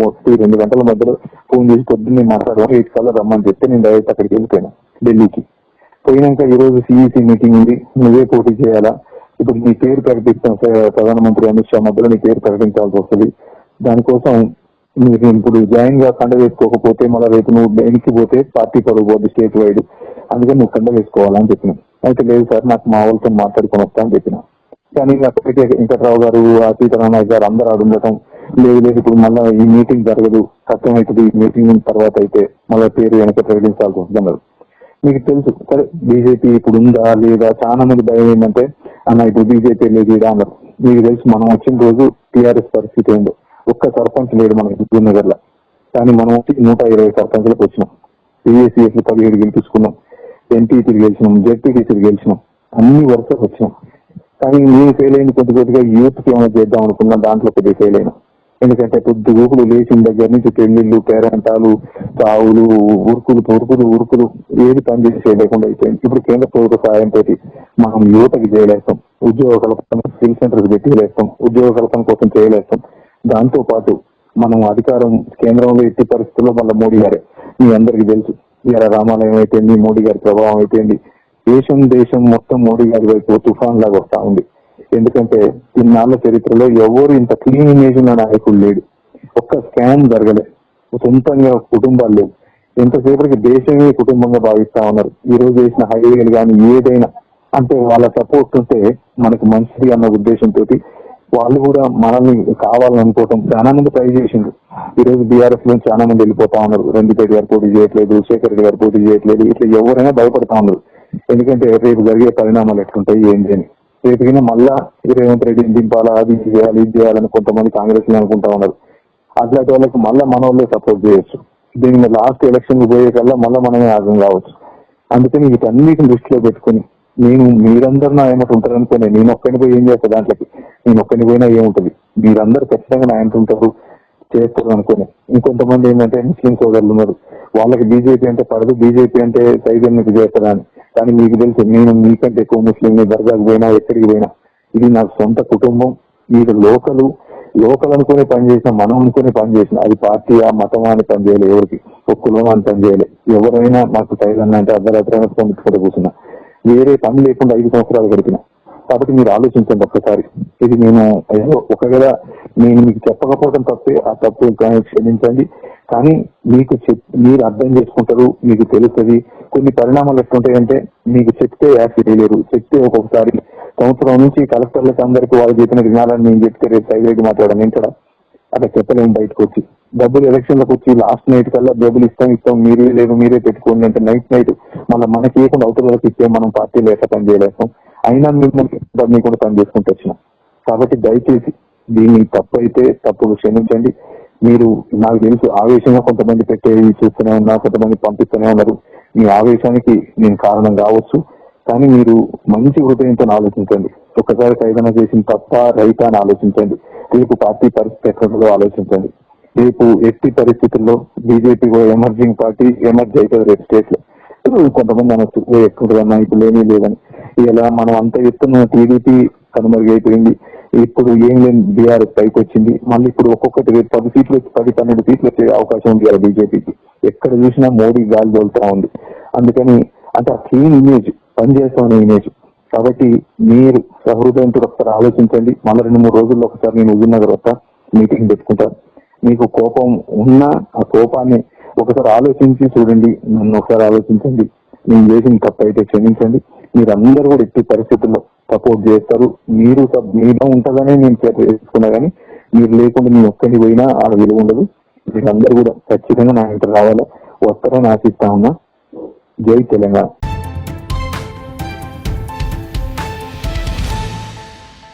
మొత్తం రెండు గంటల మధ్యలో ఫోన్ చేసి పొద్దున్నే మాట్లాడదాం ఎయిట్ కల్లా రమ్మని చెప్తే నేను డైరెక్ట్ అక్కడికి వెళ్ళిపోయాను ఢిల్లీకి. పోయినాక ఈ రోజు సిఈసి మీటింగ్ ఉంది నువ్వే పోటీ చేయాలా? ఇప్పుడు నీ పేరు ప్రకటిస్తాం సార్ ప్రధానమంత్రి అమిత్ షా మధ్యలో నీ పేరు ప్రకటించాల్సి వస్తుంది. దానికోసం మీరు ఇప్పుడు జాయిన్గా కండ వేసుకోకపోతే మళ్ళీ రేపు నువ్వు వెనక్కి పోతే పార్టీ పరుగు స్టేట్ వైడ్ అందుకని నువ్వు కండ వేసుకోవాలని చెప్పిన. అయితే లేదు సార్ నాకు మా వాళ్ళతో మాట్లాడుకొని వస్తా అని చెప్పిన. కానీ అప్పటికే వెంకట్రావు గారు ఆ సీతారామయ్య గారు అందరూ అడుగుండటం లేదు లేదు ఇప్పుడు మళ్ళీ ఈ మీటింగ్ జరగదు. కష్టమవుతుంది ఈ మీటింగ్ తర్వాత అయితే మళ్ళీ పేరు వెనక ప్రకటించాల్సి వస్తుంది మీకు తెలుసు సరే బీజేపీ ఇప్పుడు ఉందా లేదా? చాలా మంది భయం ఏంటంటే అన్న ఇప్పుడు బీజేపీ లేదు ఈడ అన్నారు. మీకు తెలుసు మనం వచ్చిన రోజు టీఆర్ఎస్ పరిస్థితి ఏందో. ఒక్క సర్పంచ్ లేడు మన హుజూర్ నగర్లో కానీ మనం వచ్చి నూట ఇరవై సర్పంచ్లకు వచ్చినాం. సిఎస్సిఎస్ పదిహేడు గెలిపించుకున్నాం. ఎంపీటీలు గెలిచినాం. జెడ్పీటీసీలు గెలిచినాం. అన్ని వరుసకు వచ్చినాం. కానీ నేను ఫెయిల్ అయిన కొద్ది కొద్దిగా యూత్కి ఏమైనా చేద్దాం అనుకున్నా దాంట్లో కొద్దిగా ఫెయిల్ అయినా. ఎందుకంటే పొద్దు ఊపులు లేచిన దగ్గర నుంచి పెళ్ళిళ్ళు పేరంటాలు తావులు ఉరుకులు ఉరుకులు ఉరుకులు ఏది పని చేయలేకుండా అయిపోయింది. ఇప్పుడు కేంద్ర ప్రభుత్వ సహాయంతో మనం యువతకి చేయలేస్తాం. ఉద్యోగ కల్పన స్కిల్ సెంటర్స్ పెట్టిలేస్తాం ఉద్యోగ కల్పన కోసం చేయలేస్తాం. దాంతో పాటు మనం అధికారం కేంద్రంలో ఎట్టి పరిస్థితుల్లో మళ్ళీ మోడీ గారే. మీ అందరికి తెలుసు. ఇలా రామాలయం అయిపోయింది మోడీ గారి ప్రభావం అయిపోయింది. దేశం దేశం మొత్తం మోడీ గారి వైపు తుఫాన్ లాగా వస్తా ఉంది. ఎందుకంటే ఇన్నాళ్ళ చరిత్రలో ఎవరు ఇంత క్లీన్ ఇమేజ్ ఉన్న నాయకుడు లేడు. ఒక్క స్కామ్ జరగలే. సొంతంగా కుటుంబాలు లేవు. ఎంతసేపటికి దేశమే కుటుంబంగా భావిస్తా ఉన్నారు. ఈ రోజు చేసిన హైవేలు కానీ ఏదైనా అంటే వాళ్ళ సపోర్ట్ ఉంటే మనకు మంచిది అన్న ఉద్దేశంతో వాళ్ళు కూడా మనల్ని కావాలనుకోవటం చాలా మంది ట్రై చేసిండ్రు. ఈ రోజు బీఆర్ఎస్లో చాలా మంది వెళ్ళిపోతా ఉన్నారు. రంజిపేట గారు పోటీ చేయట్లేదు శేఖర్ రెడ్డి గారు పోటీ చేయట్లేదు. ఇట్లా ఎవరైనా భయపడతా ఉన్నారు. ఎందుకంటే రేపు జరిగే పరిణామాలు ఎట్లుంటాయి ఏంటి అని. రేపు మళ్ళా రేవంత్ రెడ్డిని దింపాలా అది చేయాలి ఇది చేయాలని కొంతమంది కాంగ్రెస్ అనుకుంటా ఉన్నారు. అట్లాంటి వాళ్ళకి మళ్ళీ మన వాళ్ళే సపోర్ట్ చేయొచ్చు. దీని లాస్ట్ ఎలక్షన్ పోయే కల్లా మళ్ళీ మనమే అర్థం కావచ్చు. అందుకని వీటన్నిటిని దృష్టిలో పెట్టుకుని నేను మీరందరూ నా ఏమంటే ఉంటారు అనుకోని నేను ఒక్కని పోయి ఏం చేస్తా దాంట్లోకి? నేను ఒక్కడిని పోయినా ఏముంటది? మీరందరూ ఖచ్చితంగా నా ఎంత ఉంటారు చేస్తారు అనుకోని ఇంకొంతమంది ఏంటంటే ముస్లిం సోదరులు ఉన్నారు. వాళ్ళకి బీజేపీ అంటే పడదు బీజేపీ అంటే సైజన్ మీకు చేస్తారా అని కానీ మీకు తెలుసు నేను మీకంటే ఎక్కువ ముస్లిం దర్గాకు పోయినా ఎక్కడికి పోయినా. ఇది నాకు సొంత కుటుంబం మీరు లోకలు లోకల్ అనుకునే పని చేసిన మనం అనుకునే పని చేసిన అది పార్టీ ఆ మతమా అని పని చేయలేదు ఎవరికి. ఒక కులం అని పని చేయలేదు ఎవరైనా నాకు టైలర్ అంటే అర్ధరాత్రి పొందుకుంటూ కూర్చున్నా. వేరే పని లేకుండా ఐదు సంవత్సరాలు గడిపిన. కాబట్టి మీరు ఆలోచించండి ఒక్కసారి. ఇది నేను ఒకవేళ నేను మీకు చెప్పకపోవడం తప్పే ఆ తప్పు క్షమించండి. కానీ మీకు చెప్ మీరు అర్థం చేసుకుంటారు మీకు తెలుస్తుంది. కొన్ని పరిణామాలు ఎట్లుంటాయంటే మీకు చెప్తే యాక్ట్ చేయలేరు. చెప్తే ఒక్కొక్కసారి సంవత్సరం నుంచి కలెక్టర్లకు అందరికీ వాళ్ళు చెప్పిన వినాలని నేను చెప్తే రేపు సైడ్ మాట్లాడాను నేను కూడా చెప్పలేము బయటకు వచ్చి డబ్బులు ఎలక్షన్లకు వచ్చి లాస్ట్ నైట్ కల్లా డబ్బులు ఇస్తాం ఇస్తాం మీరే లేదు మీరే పెట్టుకోండి అంటే నైట్ నైట్ మళ్ళీ మనకి ఇవ్వకుండా అవతలకు ఇస్తే మనం పార్టీలో ఎట్లా పని చేయలేస్తాం. అయినా మిమ్మల్ని కూడా పని చేసుకుంటూ వచ్చినాం. కాబట్టి దయచేసి దీన్ని తప్పు అయితే తప్పు క్షమించండి. మీరు నాకు తెలుసు ఆవేశంగా కొంతమంది పెట్టేవి చూస్తూనే ఉన్నా కొంతమంది పంపిస్తూనే ఉన్నారు. మీ ఆవేశానికి నేను కారణం కావచ్చు కానీ మీరు మంచి హృదయంతో ఆలోచించండి. ఒక్కసారి ఖైదన చేసిన తప్ప రైతా అని ఆలోచించండి. రేపు పార్టీ పరిస్థితి ఎక్కడో ఆలోచించండి. రేపు ఎట్టి పరిస్థితుల్లో బీజేపీ కూడా ఎమర్జింగ్ పార్టీ ఎమర్జ్ అవుతుంది రేపు స్టేట్లో కొంతమంది అనొచ్చు "ఓ, ఇప్పుడు ఏమీ లేదని. ఇలా మనం అంత ఎత్తున టీడీపీ కనుమరుగైపోయింది. ఇప్పుడు ఏం లేని బీఆర్ఎస్ పైకి వచ్చింది మళ్ళీ ఇప్పుడు ఒక్కొక్కటి రేపు పది సీట్లు వచ్చి పది పన్నెండు సీట్లు వచ్చే అవకాశం ఉంది కదా బీజేపీకి. ఎక్కడ చూసినా మోడీ గాలి తోలుతా ఉంది. అందుకని అంటే ఆ క్లీన్ ఇమేజ్ పనిచేస్తామనే ఇమేజ్ కాబట్టి మీరు సహృదయంతో ఒకసారి ఆలోచించండి. మళ్ళీ రెండు మూడు రోజుల్లో ఒకసారి నేను విజయనగర్ వస్తా మీటింగ్ పెట్టుకుంటా. మీకు కోపం ఉన్నా ఆ కోపాన్ని ఒకసారి ఆలోచించి చూడండి. నన్ను ఒకసారి ఆలోచించండి. నేను చేసిన తప్పు అయితే క్షమించండి. మీరందరూ కూడా ఎట్టి పరిస్థితుల్లో సపోర్ట్ చేస్తారు. మీరు మీలో ఉంటుందని నేను చేసుకున్నా కానీ మీరు లేకుండా నేను ఒక్కరికి పోయినా ఆ విలువ ఉండదు. మీరందరూ కూడా ఖచ్చితంగా నా ఇంటర్ రావాలి? వస్తారని ఆశిస్తా ఉన్నా. జై తెలంగాణ.